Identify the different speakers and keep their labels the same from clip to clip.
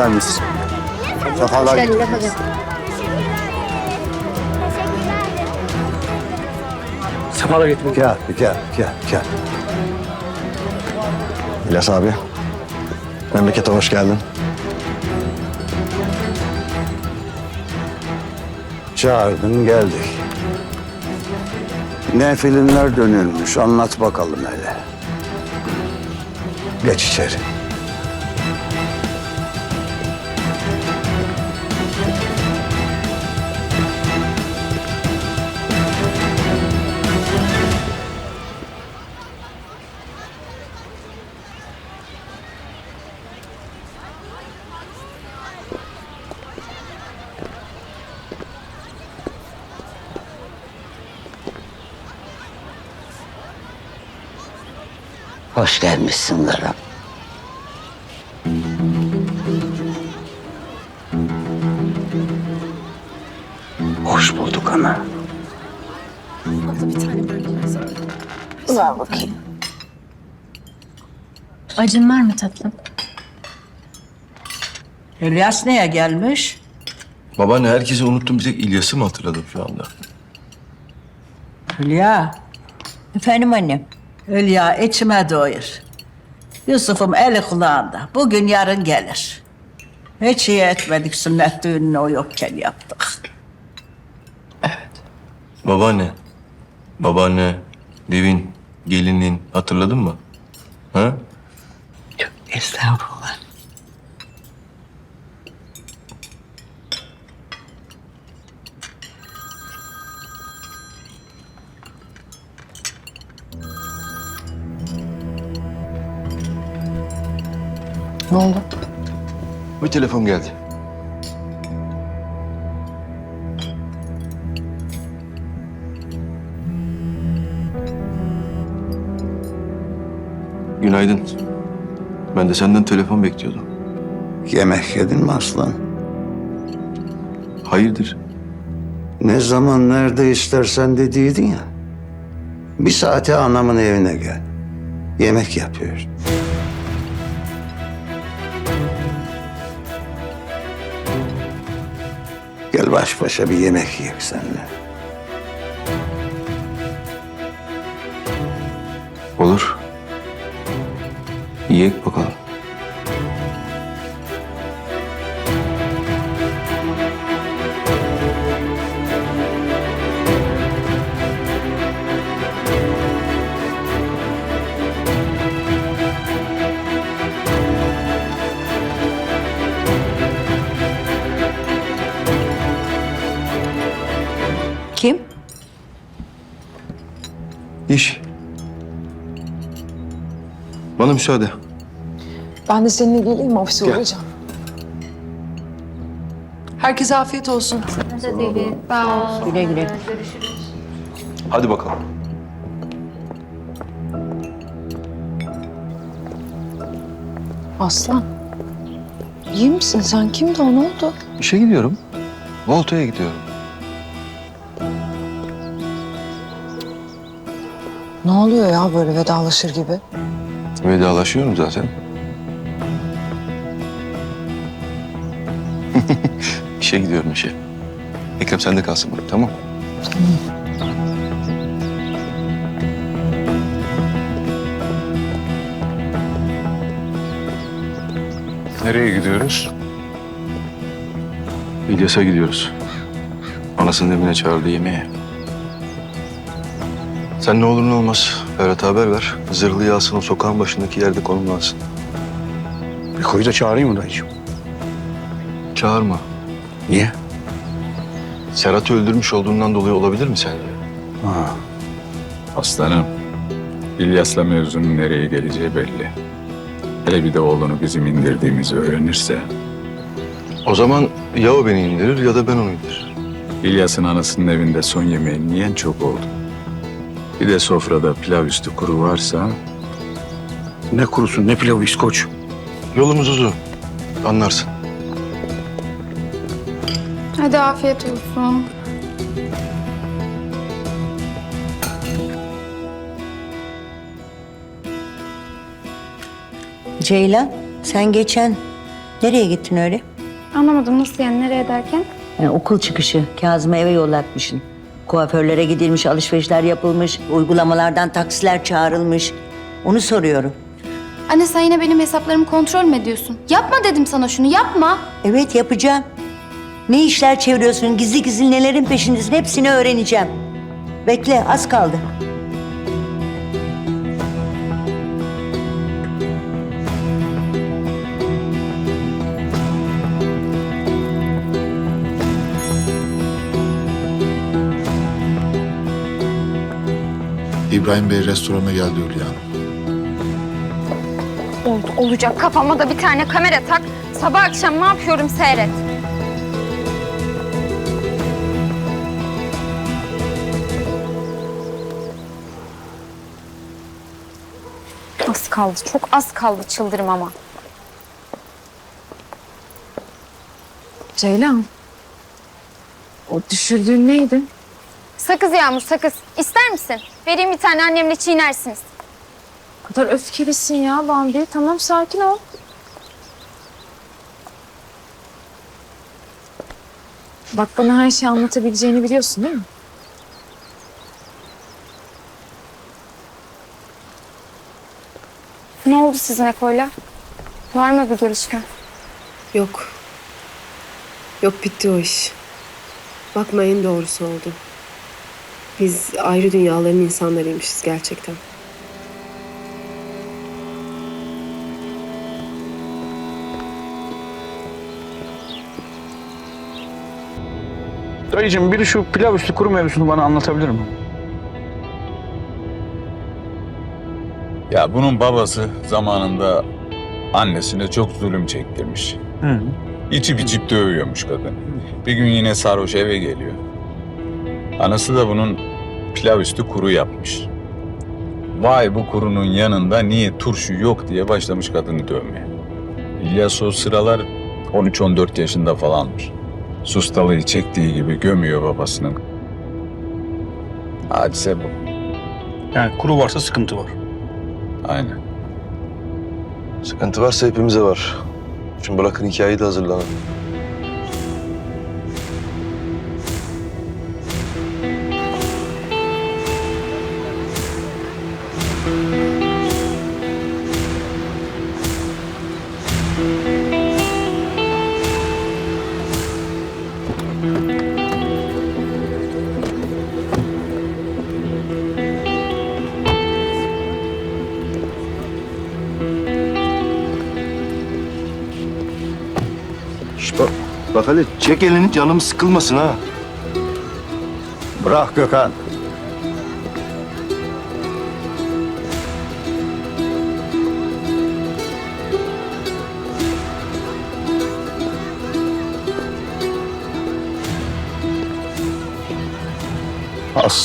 Speaker 1: Hoş geldiniz. Sefalar getirdiniz.
Speaker 2: Sefalar getirdik.
Speaker 1: Gel, gel, gel, gel. İlyas abi, memlekete hoş geldin. Çağırdın, geldik. Ne filmler dönülmüş, anlat bakalım hele. Geç içeri.
Speaker 3: Hoş gelmişsin Lara. Hoş bulduk ana. Ver bakayım.
Speaker 4: Acın var mı tatlım?
Speaker 3: İlyas neye gelmiş?
Speaker 5: Babaanne herkesi unuttum bir tek İlyas'ı mı hatırladım şu anda?
Speaker 3: Hülya. Efendim annem. Hülya içime doyur. Yusuf'um eli kulağında. Bugün yarın gelir. Hiç iyi etmedik sünnet düğününü o yokken yaptık.
Speaker 5: Babaanne, babaanne, devin, gelinin hatırladın mı? Ha?
Speaker 3: Estağfurullah.
Speaker 4: Ne oldu?
Speaker 5: Bir telefon geldi. Günaydın. Ben de senden telefon bekliyordum.
Speaker 1: Yemek yedin mi aslan?
Speaker 5: Hayırdır?
Speaker 1: Ne zaman nerede istersen dediydin ya. Bir saate anamın evine gel. Yemek yapıyor. Gel baş başa bir yemek yiyek seninle.
Speaker 5: Olur. Yiyek bakalım. Bana müsaade.
Speaker 6: Ben de seninle geleyim ofise uğrayacağım. Herkese afiyet olsun.
Speaker 3: Güle güle.
Speaker 5: Hadi bakalım.
Speaker 6: Aslan. İyi misin sen? Kimdi o? Ne oldu?
Speaker 5: İşe gidiyorum. Volta'ya gidiyorum.
Speaker 6: Ne oluyor ya böyle vedalaşır gibi?
Speaker 5: Vedalaşıyorum zaten. işe gidiyorum işe. Ekrem sen de kalsın burada tamam
Speaker 7: Nereye gidiyoruz?
Speaker 5: İlyas'a gidiyoruz. Anasının evine çağırdı yemeğe. Sen ne olur ne olmaz Ferhat'a haber ver. Zırhlıyı alsın o sokağın başındaki yerde konumlansın.
Speaker 1: Bir koyu da çağırayım mı dayıcığım?
Speaker 5: Çağırma.
Speaker 1: Niye?
Speaker 5: Serhat'ı öldürmüş olduğundan dolayı olabilir mi sence?
Speaker 1: Ha,
Speaker 7: Aslanım, İlyas'la mevzunun nereye geleceği belli. Hele bir de oğlunu bizim indirdiğimizi öğrenirse...
Speaker 5: O zaman ya o beni indirir ya da ben onu indiririm.
Speaker 7: İlyas'ın anasının evinde son yemeğini yiyen çok oldu. Bir de sofrada pilav üstü kuru varsa...
Speaker 1: ne kurusun ne pilavı İskoç.
Speaker 5: Yolumuz uzun. Anlarsın.
Speaker 8: Hadi afiyet olsun.
Speaker 3: Ceylan sen geçen Nereye gittin öyle?
Speaker 9: Anlamadım nasıl yani nereye derken?
Speaker 3: Yani okul çıkışı Kazım'ı eve yollatmışsın. Kuaförlere gidilmiş, alışverişler yapılmış, uygulamalardan taksiler çağrılmış. Onu soruyorum.
Speaker 9: Anne sen yine benim hesaplarımı kontrol mü ediyorsun? Yapma dedim sana şunu yapma.
Speaker 3: Evet yapacağım. Ne işler çeviriyorsun, gizli gizli nelerin peşindesin hepsini öğreneceğim. Bekle az kaldı.
Speaker 10: İbrahim Bey restorana geldi Hülya Hanım.
Speaker 9: Oldu olacak kafama da bir tane kamera tak. Sabah akşam ne yapıyorum seyret. Az kaldı çok az kaldı çıldırmama.
Speaker 6: Ceylan. O düşürdüğün neydi?
Speaker 9: Sakız Yağmur sakız. İster misin? Vereyim bir tane annemle çiğnersiniz.
Speaker 6: O kadar öfkelisin ya Bambi. Tamam sakin ol. Bak bana her şeyi anlatabileceğini biliyorsun değil mi?
Speaker 9: Ne oldu sizin Eko'yla? Var mı bir gelişme?
Speaker 11: Yok. Yok bitti o iş. Bakma en doğrusu oldu. Biz ayrı dünyaların insanlarıymışız gerçekten.
Speaker 2: Dayıcığım biri şu pilav üstü kuru mevzusunu bana anlatabilir mi?
Speaker 7: Ya bunun babası zamanında annesine çok zulüm çektirmiş.
Speaker 2: Hı.
Speaker 7: İçip içip dövüyormuş kadın. Bir gün yine sarhoş eve geliyor. Anası da bunun pilav üstü kuru yapmış. Vay bu kurunun yanında niye turşu yok diye başlamış kadını dövmeye. İlyas o sıralar 13-14 yaşında falanmış. Sustalıyı çektiği gibi gömüyor babasının. Hadise bu.
Speaker 2: Yani kuru varsa sıkıntı var.
Speaker 7: Aynen.
Speaker 5: Sıkıntı varsa hepimize var. Şimdi bırakın hikayeyi de hazırlanın. Şş, bak, bak hele çek elini canım sıkılmasın ha.
Speaker 1: Bırak Gökhan.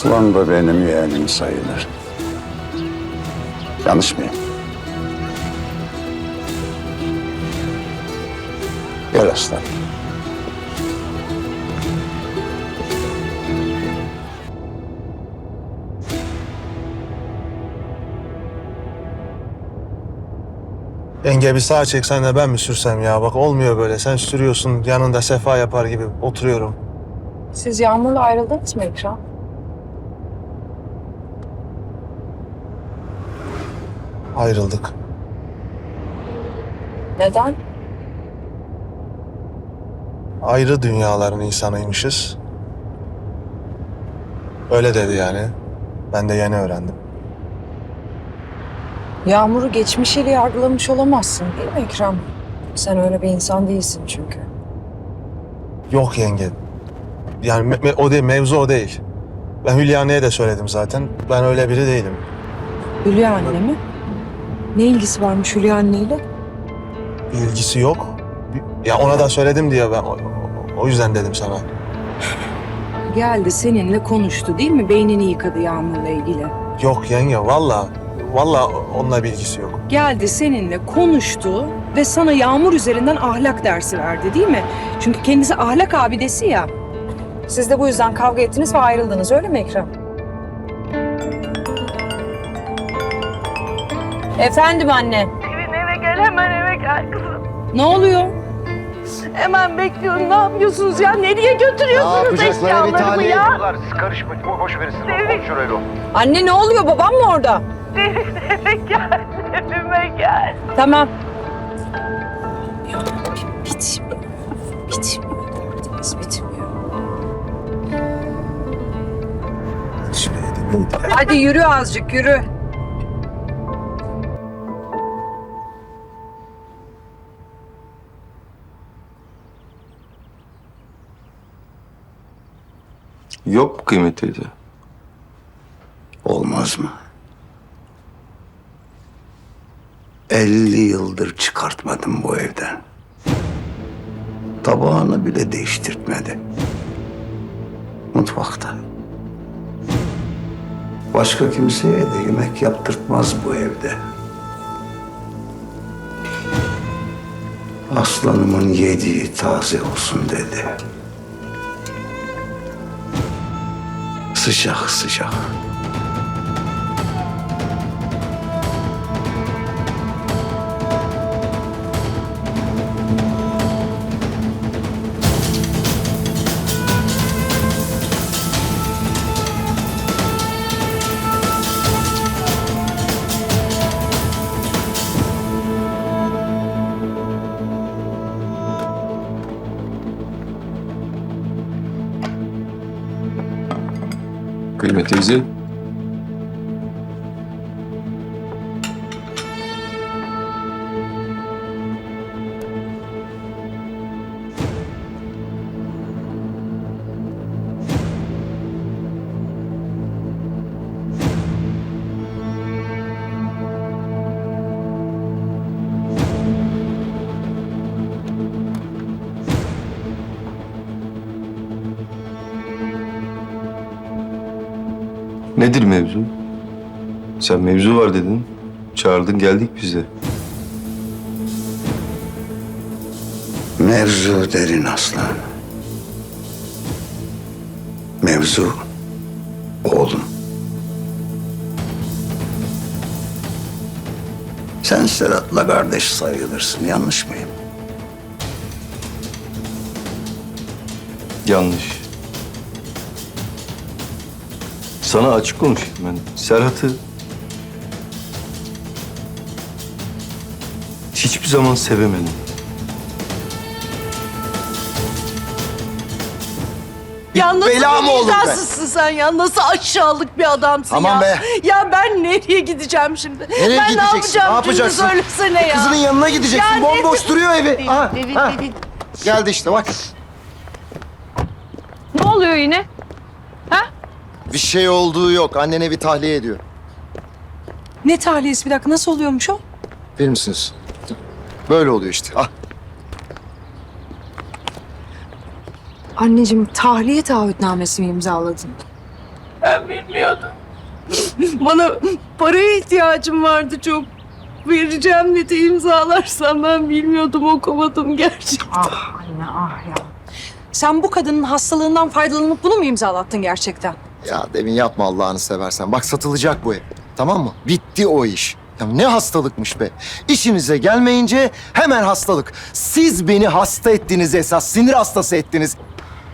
Speaker 1: Aslan da benim yeğenim sayılır. Yanlış mıyım? Gel aslan.
Speaker 12: Yenge bir sağa çeksen de ben mi sürsem ya? Bak olmuyor böyle. Sen sürüyorsun yanında sefa yapar gibi oturuyorum.
Speaker 6: Siz Yağmur'la ayrıldınız mı Ekrem?
Speaker 12: Ayrıldık.
Speaker 6: Neden?
Speaker 12: Ayrı dünyaların insanıymışız. Öyle dedi yani. Ben de yeni öğrendim.
Speaker 6: Yağmur'u geçmişiyle yargılamış olamazsın değil mi Ekrem? Sen öyle bir insan değilsin çünkü.
Speaker 12: Yok yenge. Yani me- me- o değil, mevzu o değil. Ben Hülyane'ye de söyledim zaten. Ben öyle biri değilim.
Speaker 6: Hülya anne mi? Ne ilgisi varmış Hülya anneyle?
Speaker 12: İlgisi yok. Ya ona da söyledim diye ben o, o- o yüzden dedim sana.
Speaker 6: Geldi seninle konuştu değil mi? Beynini yıkadı Yağmur'la ilgili.
Speaker 12: Yok yenge valla. Valla onunla bir ilgisi yok.
Speaker 6: Geldi seninle konuştu ve sana Yağmur üzerinden ahlak dersi verdi değil mi? Çünkü kendisi ahlak abidesi ya. Siz de bu yüzden kavga ettiniz ve ayrıldınız öyle mi Ekrem? Efendim anne.
Speaker 11: Evin eve gel hemen eve gel kızım.
Speaker 6: Ne oluyor?
Speaker 13: Hemen bekliyorum. Ne yapıyorsunuz ya? Nereye götürüyorsunuz eşyalarımı ya?
Speaker 14: Siz karışmayın. Boş verin siz. Konuşur öyle
Speaker 6: Anne ne oluyor? Babam mı orada?
Speaker 13: Eve gel, evime gel.
Speaker 6: Tamam. Bitmiyor. Bitmiyor. Derdimiz bitmiyor. Hadi yürü azıcık yürü.
Speaker 5: Yok mu kıymet teyze?
Speaker 1: Olmaz mı? 50 yıldır çıkartmadım bu evden. Tabağını bile değiştirtmedi. Mutfakta. Başka kimseye de yemek yaptırtmaz bu evde. Aslanımın yediği taze olsun dedi. 思想，
Speaker 5: 思想。Teyze. Nedir mevzu? Sen mevzu var dedin. Çağırdın geldik biz de.
Speaker 1: Mevzu derin aslan. Mevzu oğlum. Sen Serhat'la kardeş sayılırsın, yanlış mıyım?
Speaker 5: Yanlış. Sana açık konuşayım ben. Serhat'ı hiçbir zaman sevemedim.
Speaker 13: Ya nasıl
Speaker 14: bela mı
Speaker 13: bir
Speaker 14: oldun be?
Speaker 13: vicdansızsın sen ya? Nasıl aşağılık bir adamsın
Speaker 14: Aman
Speaker 13: ya?
Speaker 14: be.
Speaker 13: Ya ben nereye gideceğim şimdi?
Speaker 14: Nereye
Speaker 13: ben
Speaker 14: gideceksin?
Speaker 13: ne yapacağım
Speaker 14: Ne yapacaksın?
Speaker 13: söylesene ya.
Speaker 14: Kızının yanına gideceksin.
Speaker 13: Ya ne-
Speaker 14: Bomboş duruyor evi. Ha.
Speaker 13: Devin.
Speaker 14: Geldi işte bak.
Speaker 6: Ne oluyor yine?
Speaker 14: Bir şey olduğu yok. Annen evi tahliye ediyor.
Speaker 6: Ne tahliyesi bir dakika nasıl oluyormuş o?
Speaker 14: Verir misiniz? Böyle oluyor işte. Ah.
Speaker 6: Anneciğim tahliye taahhütnamesi mi imzaladın?
Speaker 13: Ben bilmiyordum. Bana paraya ihtiyacım vardı çok. Vereceğim dedi imzalarsam ben bilmiyordum okumadım gerçekten.
Speaker 6: Ah anne ah ya. Sen bu kadının hastalığından faydalanıp bunu mu imzalattın gerçekten?
Speaker 14: Ya Devin yapma Allah'ını seversen. Bak satılacak bu ev. Tamam mı? Bitti o iş. Ya ne hastalıkmış be. İşinize gelmeyince hemen hastalık. Siz beni hasta ettiniz esas. Sinir hastası ettiniz.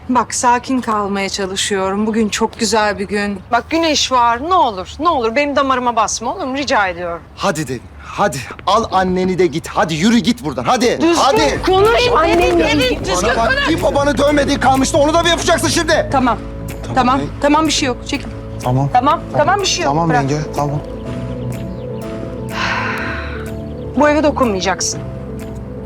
Speaker 6: Bak sakin kalmaya çalışıyorum. Bugün çok güzel bir gün. Bak güneş var. Ne olur, ne olur benim damarıma basma olur mu? Rica ediyorum.
Speaker 14: Hadi Devin. Hadi al anneni de git. Hadi yürü git buradan. Hadi. hadi.
Speaker 6: Konuş ilgili.
Speaker 14: Bana bak bir babanı dövmediği kalmıştı. Onu da mı yapacaksın şimdi?
Speaker 6: Tamam. Tamam. Tamam bir şey yok. Çekil.
Speaker 14: Tamam.
Speaker 6: Tamam. Tamam bir şey yok. Bırak.
Speaker 14: Tamam.
Speaker 6: Bu eve dokunmayacaksın.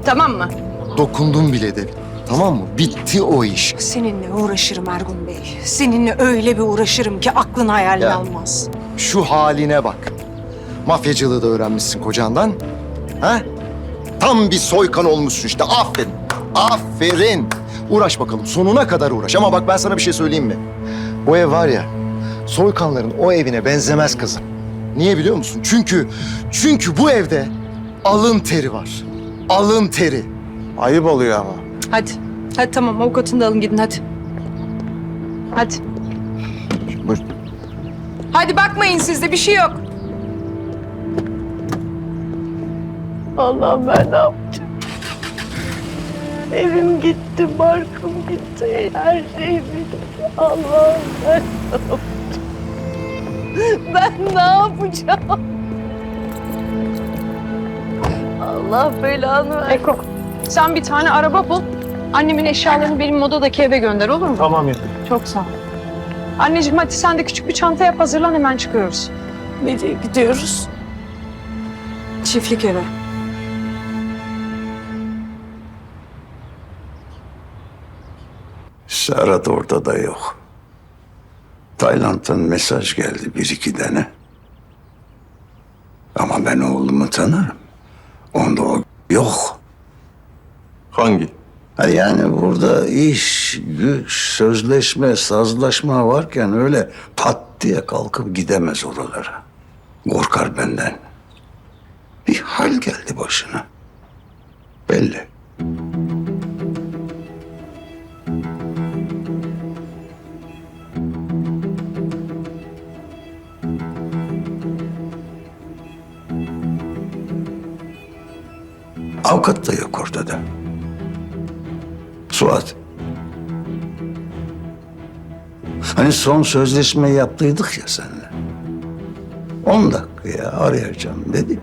Speaker 6: Tamam mı?
Speaker 14: Dokundum bile Devin. Tamam mı? Bitti o iş.
Speaker 6: Seninle uğraşırım Ergun Bey. Seninle öyle bir uğraşırım ki aklın hayalini
Speaker 14: Ya.
Speaker 6: almaz.
Speaker 14: Şu haline bak. Mafyacılığı da öğrenmişsin kocandan. Ha? Tam bir soykan olmuşsun işte. Aferin. Aferin. Uğraş bakalım. Sonuna kadar uğraş. Ama bak ben sana bir şey söyleyeyim mi? Bu ev var ya, soykanların o evine benzemez kızım. Niye biliyor musun? Çünkü, çünkü bu evde alın teri var. Alın teri. Ayıp oluyor ama.
Speaker 6: Hadi. Hadi tamam avukatını da alın gidin hadi. Hadi.
Speaker 14: Buyur.
Speaker 6: Hadi bakmayın sizde bir şey yok.
Speaker 13: Allah'ım ben ne yapacağım? Evim gitti, barkım gitti, her şey bitti. Allah'ım ben ne yapacağım? Ben ne yapacağım? Allah belanı ver.
Speaker 6: Eko sen bir tane araba bul. Annemin eşyalarını benim modadaki eve gönder olur mu?
Speaker 12: Tamam ya.
Speaker 6: Çok sağ ol. Anneciğim hadi sen de küçük bir çanta yap hazırlan hemen çıkıyoruz.
Speaker 13: Nereye gidiyoruz?
Speaker 6: Çiftlik eve.
Speaker 1: Serhat ortada yok. Tayland'dan mesaj geldi bir iki tane. Ama ben oğlumu tanırım. Onda o yok.
Speaker 5: Hangi?
Speaker 1: Ha yani burada iş, güç, sözleşme, sazlaşma varken öyle pat diye kalkıp gidemez oralara. Korkar benden. Bir hal geldi başına. Belli. Avukat da yok ortada. Suat. Hani son sözleşme yaptıydık ya seninle. On dakikaya arayacağım dedi.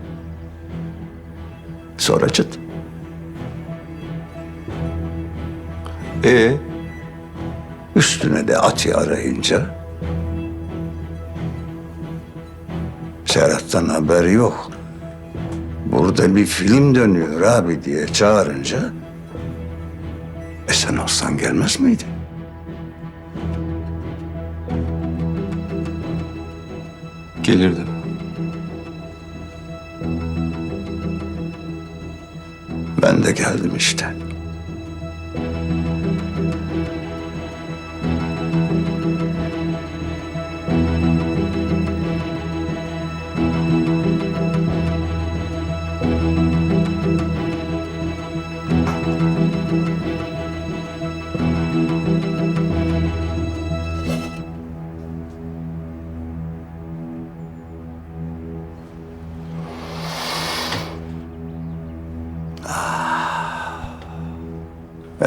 Speaker 1: Sonra çıt.
Speaker 5: Ee,
Speaker 1: Üstüne de Ati arayınca Serhat'tan haber yok. Burada bir film dönüyor abi diye çağırınca e sen olsan gelmez miydin?
Speaker 5: gelirdim.
Speaker 1: Ben de geldim işte.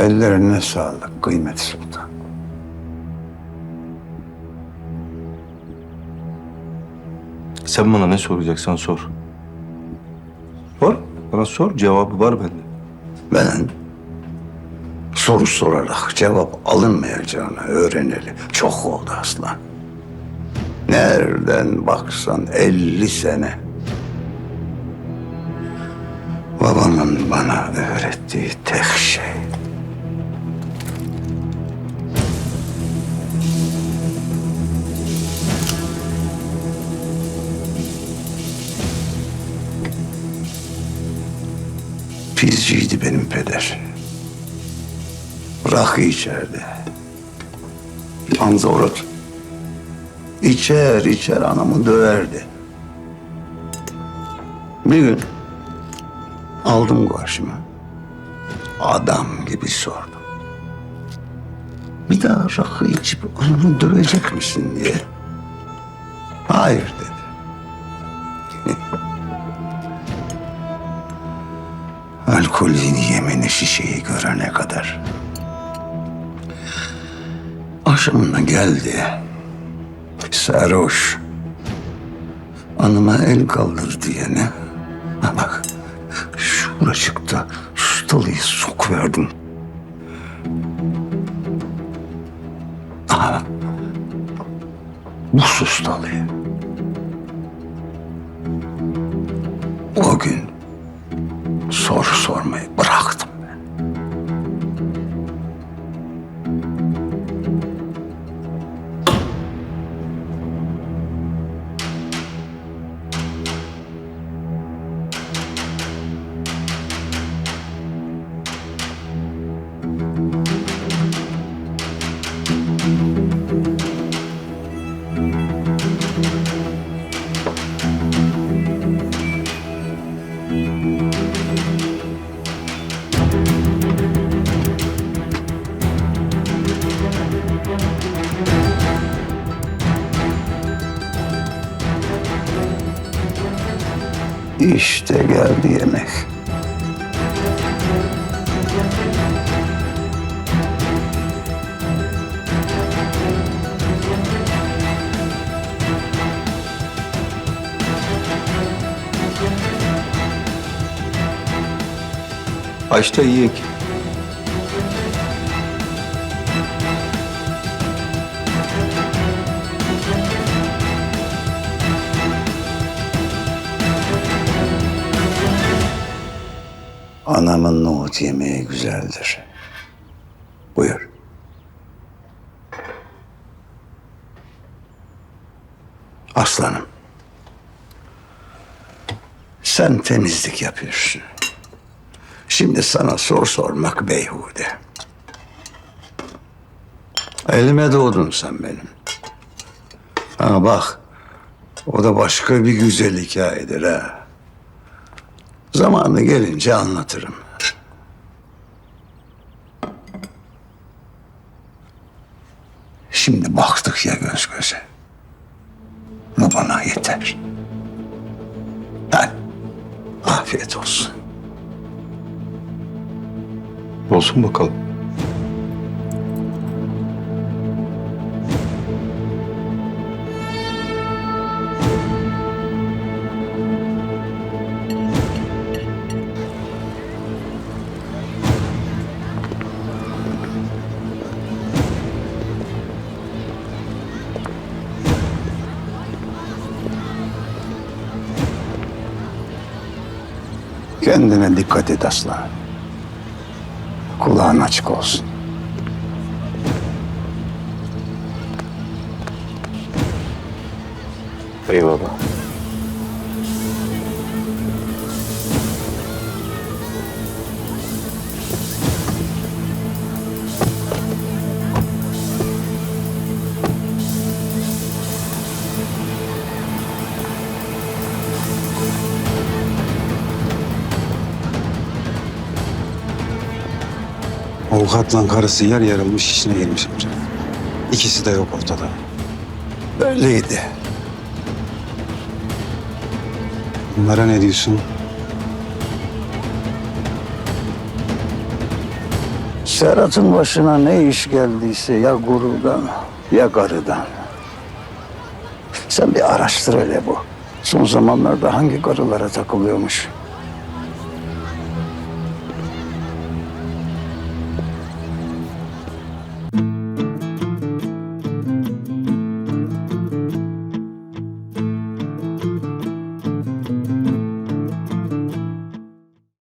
Speaker 1: Ellerine sağlık kıymet sultan.
Speaker 5: Sen bana ne soracaksan sor.
Speaker 1: Sor.
Speaker 5: Bana sor, cevabı var bende.
Speaker 1: Ben soru sorarak cevap alınmayacağını öğreneli çok oldu aslan. Nereden baksan 50 sene. Babamın bana öğrettiği tek şey. Pizciydi benim peder. Rakı içerdi. Anzorot. İçer içer anamı döverdi. Bir gün aldım karşıma. Adam gibi sordum. Bir daha rakı içip anamı dövecek misin diye. Hayır dedi. Alkolün yemeni şişeyi görene kadar. Akşamına geldi. Sarhoş. Anıma el kaldır diyene. Ha bak şuracıkta sustalıyı sok verdim. Aha. Bu sustalıyı. bize geldi yemek. Açta yiyek. Anamın nohut yemeği güzeldir. Buyur. Aslanım. Sen temizlik yapıyorsun. Şimdi sana sor sormak beyhude. Elime doğdun sen benim. Ha bak, o da başka bir güzel hikayedir ha. Zamanı gelince anlatırım. Şimdi baktık ya göz göze. Bu bana yeter. Hadi, afiyet olsun.
Speaker 5: Olsun bakalım.
Speaker 1: Kendine dikkat et aslan. Kulağın açık olsun.
Speaker 5: Eyvallah.
Speaker 2: Avukatla karısı yer yarılmış işine girmiş amca. İkisi de yok ortada.
Speaker 1: Öyleydi.
Speaker 2: Bunlara ne diyorsun?
Speaker 1: Serhat'ın başına ne iş geldiyse ya gururdan ya karıdan. Sen bir araştır hele bu. Son zamanlarda hangi karılara takılıyormuş?